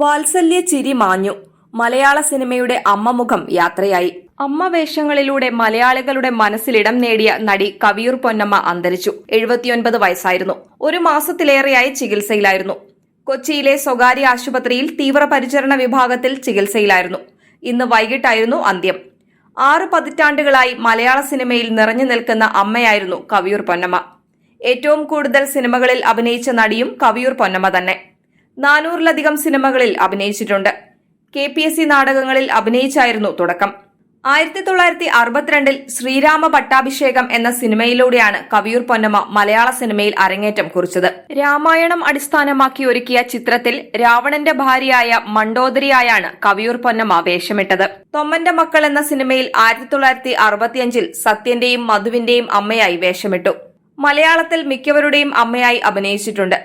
വാത്സല്യ ചിരി മാഞ്ഞു. മലയാള സിനിമയുടെ അമ്മമുഖം യാത്രയായി. അമ്മ വേഷങ്ങളിലൂടെ മലയാളികളുടെ മനസ്സിലിടം നേടിയ നടി കവിയൂർ പൊന്നമ്മ അന്തരിച്ചു. എഴുപത്തിയൊൻപത് വയസ്സായിരുന്നു. ഒരു മാസത്തിലേറെയായി ചികിത്സയിലായിരുന്നു. കൊച്ചിയിലെ സ്വകാര്യ ആശുപത്രിയിൽ തീവ്രപരിചരണ വിഭാഗത്തിൽ ചികിത്സയിലായിരുന്നു. ഇന്ന് വൈകിട്ടായിരുന്നു അന്ത്യം. ആറ് പതിറ്റാണ്ടുകളായി മലയാള സിനിമയിൽ നിറഞ്ഞു നിൽക്കുന്ന അമ്മയായിരുന്നു കവിയൂർ പൊന്നമ്മ. ഏറ്റവും കൂടുതൽ സിനിമകളിൽ അഭിനയിച്ച നടിയും കവിയൂർ പൊന്നമ്മ തന്നെ. നാനൂറിലധികം സിനിമകളിൽ അഭിനയിച്ചിട്ടുണ്ട്. കെ പി എസ് സി നാടകങ്ങളിൽ അഭിനയിച്ചായിരുന്നു തുടക്കം. ആയിരത്തി തൊള്ളായിരത്തി അറുപത്തിരണ്ടിൽ ശ്രീരാമ പട്ടാഭിഷേകം എന്ന സിനിമയിലൂടെയാണ് കവിയൂർ പൊന്നമ്മ മലയാള സിനിമയിൽ അരങ്ങേറ്റം കുറിച്ചത്. രാമായണം അടിസ്ഥാനമാക്കി ഒരുക്കിയ ചിത്രത്തിൽ രാവണന്റെ ഭാര്യയായ മണ്ടോദരിയായാണ് കവിയൂർ പൊന്നമ്മ വേഷമിട്ടത്. തൊമ്മന്റെ മക്കൾ എന്ന സിനിമയിൽ ആയിരത്തി തൊള്ളായിരത്തി അറുപത്തിയഞ്ചിൽ സത്യന്റെയും മധുവിന്റെയും അമ്മയായി വേഷമിട്ടു. മലയാളത്തിൽ മിക്കവരുടെയും അമ്മയായി അഭിനയിച്ചിട്ടുണ്ട്.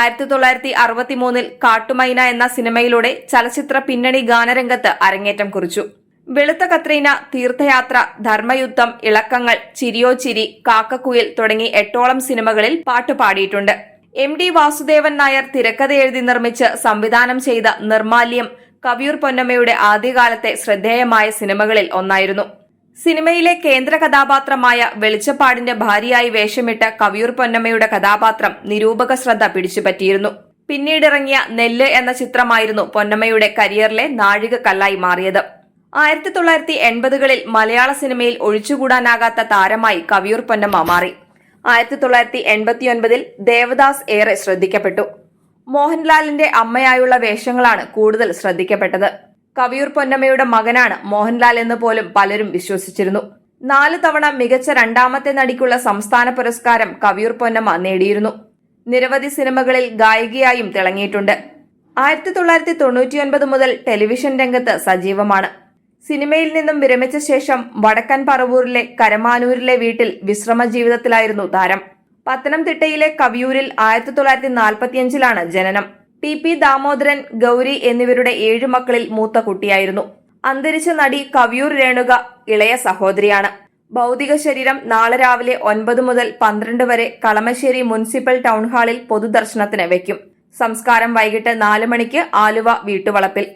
ആയിരത്തി തൊള്ളായിരത്തി അറുപത്തി മൂന്നിൽ കാട്ടുമൈന എന്ന സിനിമയിലൂടെ ചലച്ചിത്ര പിന്നണി ഗാനരംഗത്ത് അരങ്ങേറ്റം കുറിച്ചു. വെളുത്ത കത്രീന തീർത്ഥയാത്ര ധർമ്മയുദ്ധം ഇളക്കങ്ങൾ ചിരിയോ ചിരി കാക്കക്കുയിൽ തുടങ്ങി എട്ടോളം സിനിമകളിൽ പാട്ട് പാടിയിട്ടുണ്ട്. എം ഡി വാസുദേവൻ നായർ തിരക്കഥ എഴുതി നിർമ്മിച്ച് സംവിധാനം ചെയ്ത നിർമാല്യം കവിയൂർ പൊന്നമ്മയുടെ ആദ്യകാലത്തെ ശ്രദ്ധേയമായ സിനിമകളിൽ ഒന്നായിരുന്നു. സിനിമയിലെ കേന്ദ്ര കഥാപാത്രമായ വെളിച്ചപ്പാടിന്റെ ഭാര്യയായി വേഷമിട്ട കവിയൂർ പൊന്നമ്മയുടെ കഥാപാത്രം നിരൂപക ശ്രദ്ധ പിടിച്ചുപറ്റിയിരുന്നു. പിന്നീടിറങ്ങിയ നെല്ല് എന്ന ചിത്രമായിരുന്നു പൊന്നമ്മയുടെ കരിയറിലെ നാഴികക്കല്ലായി മാറിയത്. ആയിരത്തി തൊള്ളായിരത്തി എൺപതുകളിൽ മലയാള സിനിമയിൽ ഒഴിച്ചുകൂടാനാകാത്ത താരമായി കവിയൂർ പൊന്നമ്മ മാറി. ആയിരത്തി തൊള്ളായിരത്തി എൺപത്തിയൊൻപതിൽ ദേവദാസ് ഏറെ ശ്രദ്ധിക്കപ്പെട്ടു. മോഹൻലാലിന്റെ അമ്മയായുള്ള വേഷങ്ങളാണ് കൂടുതൽ ശ്രദ്ധിക്കപ്പെട്ടത്. കവിയൂർ പൊന്നമ്മയുടെ മകനാണ് മോഹൻലാൽ എന്ന് പോലും പലരും വിശ്വസിച്ചിരുന്നു. നാല് തവണ മികച്ച രണ്ടാമത്തെ നടിക്കുള്ള സംസ്ഥാന പുരസ്കാരം കവിയൂർ പൊന്നമ്മ നേടിയിരുന്നു. നിരവധി സിനിമകളിൽ ഗായികയായും തിളങ്ങിയിട്ടുണ്ട്. ആയിരത്തി തൊള്ളായിരത്തി തൊണ്ണൂറ്റിയൊൻപത് മുതൽ ടെലിവിഷൻ രംഗത്ത് സജീവമാണ്. സിനിമയിൽ നിന്നും വിരമിച്ച ശേഷം വടക്കൻ പറവൂരിലെ കരമാനൂരിലെ വീട്ടിൽ വിശ്രമ ജീവിതത്തിലായിരുന്നു താരം. പത്തനംതിട്ടയിലെ കവിയൂരിൽ ആയിരത്തി തൊള്ളായിരത്തി നാൽപ്പത്തിയഞ്ചിലാണ് ജനനം. ടി പി ദാമോദരൻ ഗൗരി എന്നിവരുടെ ഏഴു മക്കളിൽ മൂത്ത കുട്ടിയായിരുന്നു. അന്തരിച്ച നടി കവിയൂർ രേണുക ഇളയ സഹോദരിയാണ്. ഭൗതിക ശരീരം നാളെ രാവിലെ ഒൻപത് മുതൽ പന്ത്രണ്ട് വരെ കളമശ്ശേരി മുനിസിപ്പൽ ടൗൺ ഹാളിൽ പൊതുദർശനത്തിന് വയ്ക്കും. സംസ്കാരം വൈകിട്ട് നാല് മണിക്ക് ആലുവ വീട്ടുവളപ്പിൽ.